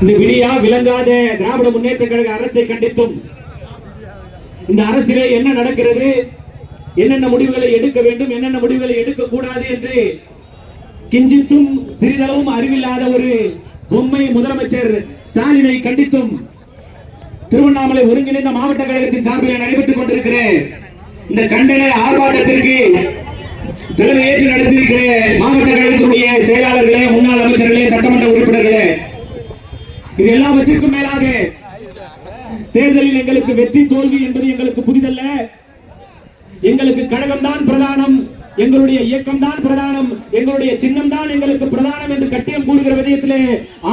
இந்த விடியா விளங்காத திராவிட முன்னேற்ற கழக அரசை கண்டித்தும் இந்த அரசிலே என்ன நடக்கிறது என்னென்ன முடிவுகளை எடுக்க வேண்டும் என்னென்ன முடிவுகளை எடுக்க கூடாது என்று கிஞ்சித்தும் சிறிதளவும் அறிவில்லாத ஒரு பொம்மை முதலமைச்சர் ஸ்டாலினை கண்டித்தும் திருவண்ணாமலை ஒருங்கிணைந்த மாவட்ட கழகத்தின் சார்பில் நடைபெற்றுக் கொண்டிருக்கிற இந்த கண்டன ஆர்ப்பாட்டத்திற்கு தலைமையேற்று நடத்தியிருக்கிற மாவட்ட கழகத்தினுடைய செயலாளர்களே முன்னாள் அமைச்சர்களே சட்டமன்ற உறுப்பினர்களே இது எல்லாவற்றிற்கும் மேலாக தேர்தலில் எங்களுக்கு வெற்றி தோல்வி என்பது எங்களுக்கு புதிதல்ல. எங்களுக்கு கழகம் தான் பிரதானம் எங்களுடைய இயக்கம் தான் பிரதானம் எங்களுடைய சின்னம் தான் எங்களுக்கு பிரதானம் என்று கட்டியம் கூறுகிற விதயத்திலே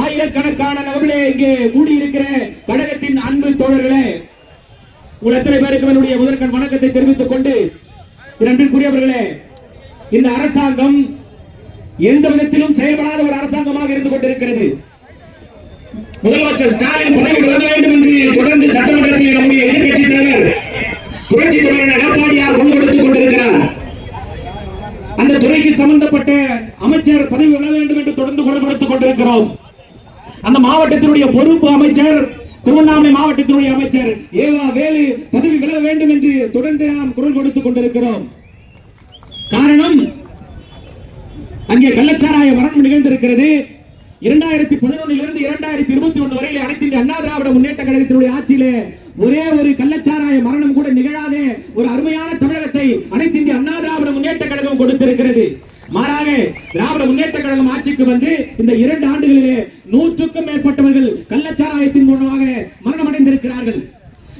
ஆயிரக்கணக்கான நபர்களே இங்கே கூடியிருக்கிற கழகத்தின் அன்பு தோழர்களே. உங்கள் எத்தனை பேருக்கு என்னுடைய முதற்கண் வணக்கத்தை தெரிவித்துக் கொண்டு இரண்டிற்குரியவர்களே இந்த அரசாங்கம் எந்த விதத்திலும் செயல்படாத ஒரு அரசாங்கமாக இருந்து கொண்டிருக்கிறது. முதலமைச்சர் ஸ்டாலின் பதவி வழங்க வேண்டும் என்று தொடர்ந்து சட்டமன்றத்தில் நம்முடைய எதிர்கட்சி தலைவர் புரட்சி தலைவர் எடப்பாடியார் முன்கொடுத்துக் கொண்டிருக்கிறார். அந்த துறைக்கு சம்பந்தப்பட்ட அமைச்சர் பதவி வழங்க வேண்டும் என்று தொடர்ந்து குரல் கொடுத்துக் கொண்டிருக்கிறோம். அந்த மாவட்டத்தினுடைய பொறுப்பு அமைச்சர் திருவண்ணாமலை மாவட்டத்தினுடைய அமைச்சர் ஏவா வேலு பதவி விலக வேண்டும் என்று தொடர்ந்து நாம் குரல் கொடுத்துக் கொண்டிருக்கிறோம். காரணம் அங்கே கள்ளச்சாராய மரணம் நிகழ்ந்திருக்கிறது. இரண்டாயிரத்தி பதினொன்னிலிருந்து இரண்டாயிரத்தி இருபத்தி ஒன்று வரையிலே அனைத்து இந்திய அண்ணா திராவிட முன்னேற்ற கழகத்தினுடைய ஆட்சியிலே ஒரே ஒரு கள்ளச்சாராய மரணம் கூட நிகழாதே ஒரு அருமையான தமிழகத்தை அனைத்து இந்திய அண்ணா திராவிட முன்னேற்ற கழகம் கொடுத்திருக்கிறது. மாறாக திராவிட முன்னேற்ற கழகம் ஆட்சிக்கு வந்து இந்த இரண்டு ஆண்டுகளிலே நூற்றுக்கும் மேற்பட்டவர்கள் கள்ளச்சாராயத்தின் மூலமாக மரணம் அடைந்திருக்கிறார்கள்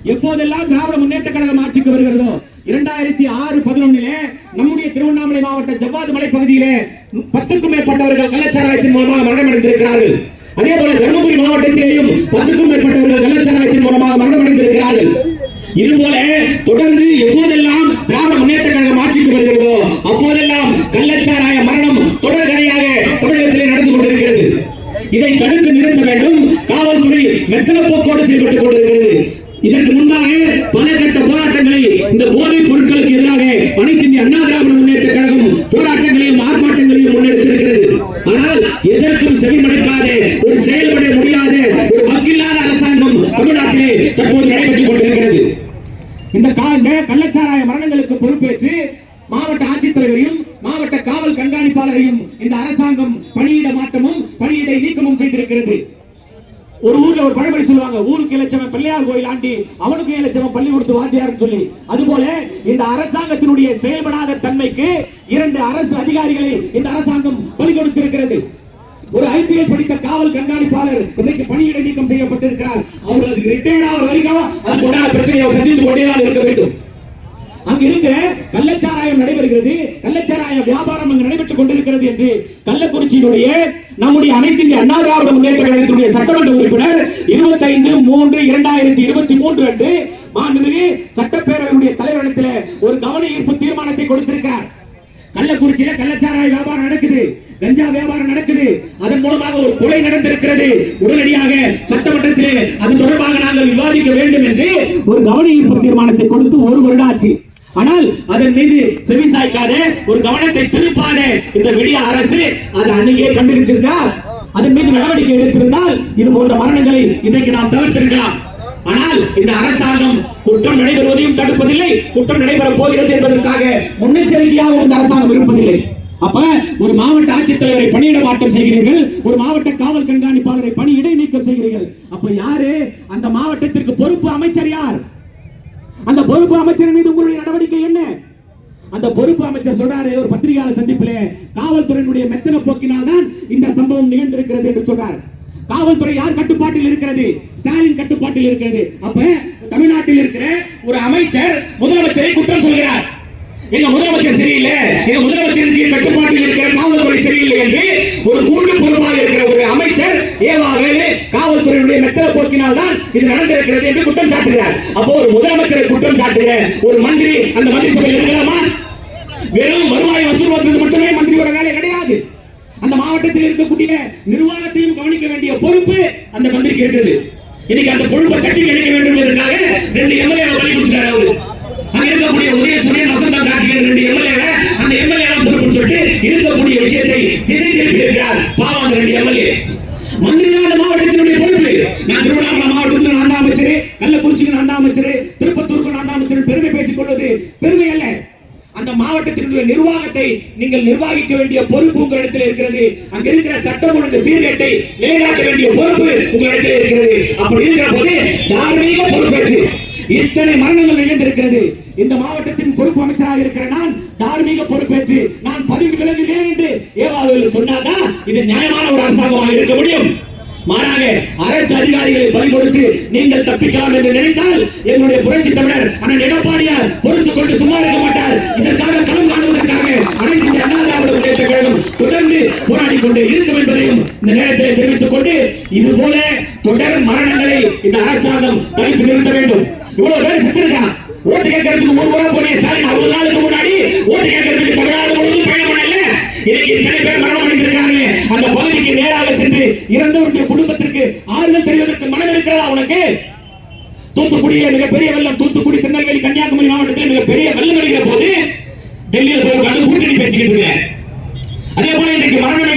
எப்போதெல்லாம் திராவிட முன்னேற்ற கழகம் ஆட்சிக்கு வருகிறதோ இரண்டாயிரத்தி ஆறு பதினொன்னிலே நம்முடைய திருவண்ணாமலை மாவட்ட ஜவ்வாது மலை பகுதியிலே பத்துக்கும் மேற்பட்டவர்கள் கள்ளச்சாராயத்தின் மூலமாக மரணமடைந்திருக்கிறார்கள். அதே போல தருமபுரி மாவட்டத்திலேயும் பத்துக்கும் மேற்பட்டவர்கள் கள்ளச்சாராயத்தின் மூலமாக மரணமடைந்திருக்கிறார்கள். இது போல தொடர்ந்து எப்போதெல்லாம் திராவிட முன்னேற்ற கழகம் ஆட்சிக்கு வருகிறதோ அப்போதெல்லாம் கள்ளச்சாராய மரணம் தொடர்கதையாக தமிழகத்திலே நடந்து கொண்டிருக்கிறது. இதை தடுத்து நிறுத்த வேண்டும். காவல்துறை மெத்தன போக்கோடு செயல்பட்டுக் கொண்டிருக்கிறது இதற்கு முன்பாக பல கட்ட போராட்டங்களை இந்த போதைப் பொருட்களுக்கு எதிராக அனைத்து இந்திய அண்ணா திராவிட முன்னேற்ற கழகம் போராட்டங்களையும் ஆர்ப்பாட்டங்களையும் முன்னெடுத்திருக்கிறது. ஆனால் எதற்கும் செவிமடுக்காத ஒரு செயல்பட முடியாத ஒரு வக்கில்லாத அரசாங்கம் தமிழ்நாட்டிலே தற்போது நடைபெற்றுக் கொண்டிருக்கிறது. இந்த கா- கள்ளச்சாராய மரணங்களுக்கு பொறுப்பேற்று மாவட்ட ஆட்சித்தலைவரையும் மாவட்ட காவல் கண்காணிப்பாளரையும் இந்த அரசாங்கம் பணியிட மாற்றமும் பணியிடை நீக்கமும் செய்திருக்கிறது. ஒரு ஊர்ல ஒரு பழமொழி சொல்லுவாங்க ஊருக்கு இலட்சம் பிள்ளையார் கோயில் ஆண்டி அவனுக்கு இலட்சம் பள்ளி கொடுத்து வாத்தியார்னு சொல்லி. அதுபோல இந்த அரசாங்கத்தினுடைய செயல்படாத தன்மைக்கு இரண்டு அரசு அதிகாரிகளை இந்த அரசாங்கம் பலி கொடுத்திருக்கிறது. ஒரு ஐபிஎஸ் படித்த காவல் கண்காணிப்பாளர் இன்னைக்கு பணியிட நீக்கம் செய்யப்பட்டிருக்கிறார். அவர் அதுக்கு ரிட்டையர் ஆகிற வரைக்கும் அதுக்கு உண்டான பிரச்சனையை சந்தித்து கொண்டேதான் இருக்க வேண்டும். அங்க இருக்கிற கள்ளச்சாராயம் நடைபெறுகிறது. கள்ளச்சாராய வியாபாரம் அங்கு நடைபெற்றுக் கொண்டிருக்கிறது என்று கள்ளக்குறிச்சியினுடைய நம்முடைய அனைத்து இந்திய அண்ணா திராவிட முன்னேற்ற கழகத்தினுடைய சட்டமன்ற உறுப்பினர் இருபத்தி ஐந்து மூன்று இரண்டாயிரத்தி இருபத்தி மூன்று அன்று மாண்புமிகு சட்டப்பேரவையுடைய தலைவரிடத்தில் ஒரு கவன ஈர்ப்பு தீர்மானத்தை கொடுத்திருக்கிறார். கள்ளக்குறிச்சியில கள்ளச்சாராய வியாபாரம் நடக்குது கஞ்சா வியாபாரம் நடக்குது. அதன் மூலமாக ஒரு கொலை நடந்திருக்கிறது. உடனடியாக சட்டமன்றத்திலே அது தொடர்பாக நாங்கள் விவாதிக்க வேண்டும் என்று ஒரு கவன ஈர்ப்பு தீர்மானத்தை கொடுத்து ஒரு வருடம் ஆச்சு. ஆனால் அதன் மீது செவி சாய்க்காதே ஒரு கவனத்தை திருப்பாதே இந்த விடிய அரசு அது அன்னையே கண்டுபிடிச்சிருந்தா அதன் மீது நடவடிக்கை எடுத்திருந்தால் இது போன்ற மரணங்களை இன்றைக்கு நாம் தவிர்த்திருக்கலாம். ஆனால் இந்த அரசாங்கம் குற்றம் நடைபெறுவதையும் தடுப்பதில்லை. குற்றம் நடைபெறப் போகிறது என்பதற்காக முன்னெச்சரிக்கையாக இந்த அரசாங்கம் இருப்பதில்லை அப்ப ஒரு மாவட்ட ஆட்சித்தலைவரை பணியிட மாற்றம் செய்கிறீர்கள் ஒரு மாவட்ட காவல் கண்காணிப்பாளரை பணி இடைநீக்கம் செய்கிறீர்கள். அப்ப யாரு? அந்த மாவட்டத்திற்கு பொறுப்பு அமைச்சர் யார்? அந்த பொறுப்பு அமைச்சர் மீது உங்களுடைய நடவடிக்கை என்ன? அந்த பொறுப்பு அமைச்சர் சொல்றாரு ஒரு பத்திரிகையாளர் சந்திப்பிலே காவல்துறையினுடைய மெத்தன போக்கினால் தான் இந்த சம்பவம் நிகழ்ந்திருக்கிறது என்று சொல்றார். காவல்துறை யார் கட்டுப்பாட்டில் இருக்கிறது? ஸ்டாலின் கட்டுப்பாட்டில் இருக்கிறது. அப்ப தமிழ்நாட்டில் இருக்கிற ஒரு அமைச்சர் முதலமைச்சரை குற்றம் சொல்கிறார். எங்க முதலமைச்சர் சரியில்லை. எங்க முதலமைச்சரின் கட்டுப்பாட்டில் இருக்கிற காவல்துறை சரியில்லை என்று ஒரு கூண்டு பொறுப்பாக இருக்கிற ஒரு அமைச்சர் ஏவா வேலு காவல் போக்கினால் தான் இது நடந்திருக்கிறது என்று குற்றம் சாட்டுகிறார். அப்போ ஒரு முதலமைச்சரை குற்றம் சாட்டுகிற ஒரு மந்திரி அந்த மந்திரி சபையில் இருக்கலாமா? வெறும் வருவாய் வசூல் மட்டுமே மந்திரியோட வேலை கிடையாது. அந்த மாவட்டத்தில் இருக்கக்கூடிய நிர்வாகத்தையும் கவனிக்க வேண்டிய பொறுப்பு அந்த மந்திரிக்கு இருக்குது இன்னைக்கு அந்த பொறுப்பை தட்டி எடுக்க வேண்டும் என்பதற்காக ரெண்டு எம்எல்ஏ வழி கொடுத்தாரு அவரு. அங்க இருக்கக்கூடிய உதயசூரியன் வசந்தம் காட்டுகிற ரெண்டு எம்எல்ஏ அந்த எம்எல்ஏ பொறுப்புன்னு சொல்லிட்டு இருக்கக்கூடிய விஷயத்தை திசை திருப்பி இருக்கிறார் பாவம் அந்த ரெண்டு எம்எல்ஏ. மந்திரி நான் திருவண்ணாமலை மாவட்டத்தில் நான் தான் அமைச்சர் கள்ளக்குறிச்சிக்கு நான் தான் அமைச்சர் திருப்பத்தூருக்கு நான் தான் அமைச்சர் பெருமை பேசிக் கொள்வது பெருமை அல்ல. அந்த மாவட்டத்தினுடைய நிர்வாகத்தை நீங்கள் நிர்வகிக்க வேண்டிய பொறுப்பு உங்களிடத்தில் இருக்கிறது. அங்க இருக்கிற சட்டம் ஒழுங்கு சீர்கேட்டை நேராக்க வேண்டிய பொறுப்பு உங்களிடத்தில் இருக்கிறது. அப்படி இருக்கிற போது தார்மீக பொறுப்பேற்று இத்தனை மரணங்கள் நிகழ்ந்திருக்கிறது. இந்த மாவட்டத்தின் பொறுப்பு அமைச்சராக இருக்கிற நான் தார்மீக பொறுப்பேற்று நான் பதவி விலகுகிறேன் என்று ஏவாவில் சொன்னாதான் இது நியாயமான ஒரு அரசாங்கமாக இருக்க முடியும். மாறாக அரசு அதிகாரிகளை பலி கொடுத்து நீங்கள் தப்பிக்கலாம் என்று நினைத்தால் என்னுடைய புரட்சி தமிழர் அண்ணன் எடப்பாடியார் பொறுத்துக் கொண்டு சும்மா இருக்க மாட்டார். இதற்காக களம் காணுவதற்காக அனைத்து இந்திய அண்ணா திராவிட முன்னேற்ற கழகம் தொடர்ந்து போராடி கொண்டு இருக்கும் என்பதையும் இந்த நேரத்தில் தெரிவித்துக் கொண்டு இது போல தொடர் மரணங்களை இந்த அரசாங்கம் தடுத்து நிறுத்த வேண்டும். இவ்வளவு பேர் செத்திருக்கான் ஓட்டு கேட்கறதுக்கு ஒரு முறை போனே ஸ்டாலின் அறுபது நாளுக்கு முன்னாடி ஓட்டு கேட்கறதுக்கு தமிழ்நாடு முழுவதும் பயணம் பண்ணல இன்னைக்கு இத்தனை பேர் மரணம் அடைந்திருக்காங்க அந்த பகுதிக்கு நேராக சென்று இறந்தவருடைய குடும்பத்திற்கு ஆறுதல் தெரிவதற்கு மனம் இருக்கிறதா உனக்கு? தூத்துக்குடிய மிகப்பெரிய வெள்ளம் தூத்துக்குடி திருநெல்வேலி கன்னியாகுமரி மாவட்டத்தில் மிகப்பெரிய வெள்ளம் அடைகிற போது டெல்லியில் போய் உட்காந்து கூட்டணி பேசிக்கிட்டு இருக்கேன் அதே போல இன்றைக்கு மரணம்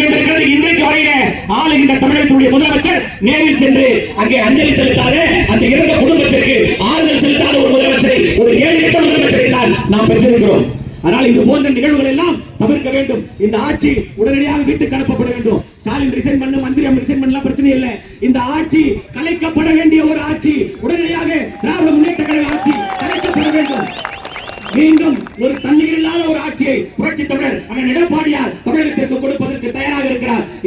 நிகழ்ந்திருக்கிறது இன்றைக்கு வரையில ஆளுகின்ற தமிழகத்துடைய முதலமைச்சர் நேரில் சென்று அங்கே அஞ்சலி செலுத்தாத அந்த இறந்த குடும்பத்திற்கு ஆறுதல் செலுத்தாத ஒரு முதலமைச்சரை ஒரு கேடுகட்ட முதலமைச்சரை தான் நாம் பெற்றிருக்கிறோம். ஆனால் இது போன்ற நிகழ்வுகள் எல்லாம் தவிர்க்க வேண்டும். இந்த ஆட்சி உடனடியாக வீட்டுக்கு அனுப்பப்பட வேண்டும். ஸ்டாலின் ரிசைன் பண்ண மந்திரி ரிசைன் பண்ணலாம் பிரச்சனை இல்லை. இந்த ஆட்சி கலைக்கப்பட வேண்டிய ஒரு ஆட்சி உடனடியாக திராவிட முன்னேற்ற கழக ஆட்சி கலைக்கப்பட வேண்டும். மீண்டும் ஒரு தண்ணீர் இல்லாத ஒரு ஆட்சியை புரட்சி தமிழர் அண்ணன் எடப்பாடியார் தமிழகத்திற்கு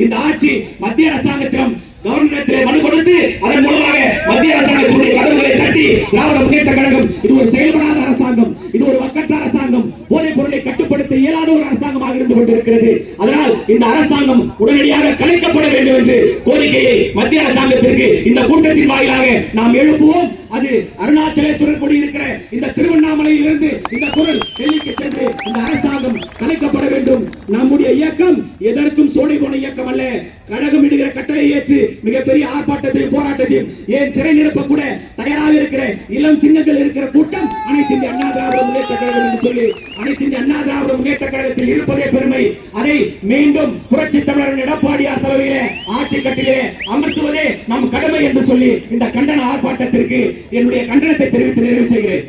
இந்த ஆட்சி மத்திய அரசாங்கத்திடம் கவர்னரத்திலே மனு கொடுத்து அதன் மூலமாக மத்திய அரசாங்கத்தினுடைய கதவுகளை தட்டி திராவிட முன்னேற்ற கழகம் இது ஒரு செயல்படாத அரசாங்கம் இது ஒரு வக்கற்ற அரசாங்கம் போதைப் பொருளை கட்டுப்படுத்த இயலாத ஒரு அரசாங்கமாக இருந்து கொண்டிருக்கிறது. அதனால் இந்த அரசாங்கம் உடனடியாக கலைக்கப்பட வேண்டும் என்று கோரிக்கையை மத்திய அரசாங்கத்திற்கு இந்த கூட்டத்தின் வாயிலாக நாம் எழுப்புவோம். அது அருணாச்சலேஸ்வரர் கொடி இருக்கிற இந்த திருவண்ணாமலையில் இருந்து இந்த குரல் டெல்லிக்கு சென்று இந்த அரசாங்கம் கலைக்கப்பட வேண்டும். நம்முடைய இயக்கம் எதற்கும் சோடை போன இயக்கம் அல்ல. கழகம் இடுகிற கட்டளை ஏற்று மிகப்பெரிய ஆர்ப்பாட்டத்தையும் போராட்டத்தையும் ஏன் சிறை நிரப்ப கூட தயாராக இருக்கிற இளம் சின்னங்கள் இருக்கிற கூட்டம் அனைத்து இந்திய அண்ணா திராவிட முன்னேற்ற கழகம் என்று சொல்லி அனைத்து இந்திய அண்ணா திராவிட முன்னேற்ற கழகத்தில் இருப்பதே பெருமை. அதை மீண்டும் புரட்சி தமிழர் எடப்பாடியார் தலைமையிலே ஆட்சி கட்டிலே அமர்த்துவதே நம் கடமை என்று சொல்லி இந்த கண்டன ஆர்ப்பாட்டத்திற்கு என்னுடைய கண்டனத்தை தெரிவித்து நிறைவு செய்கிறேன்.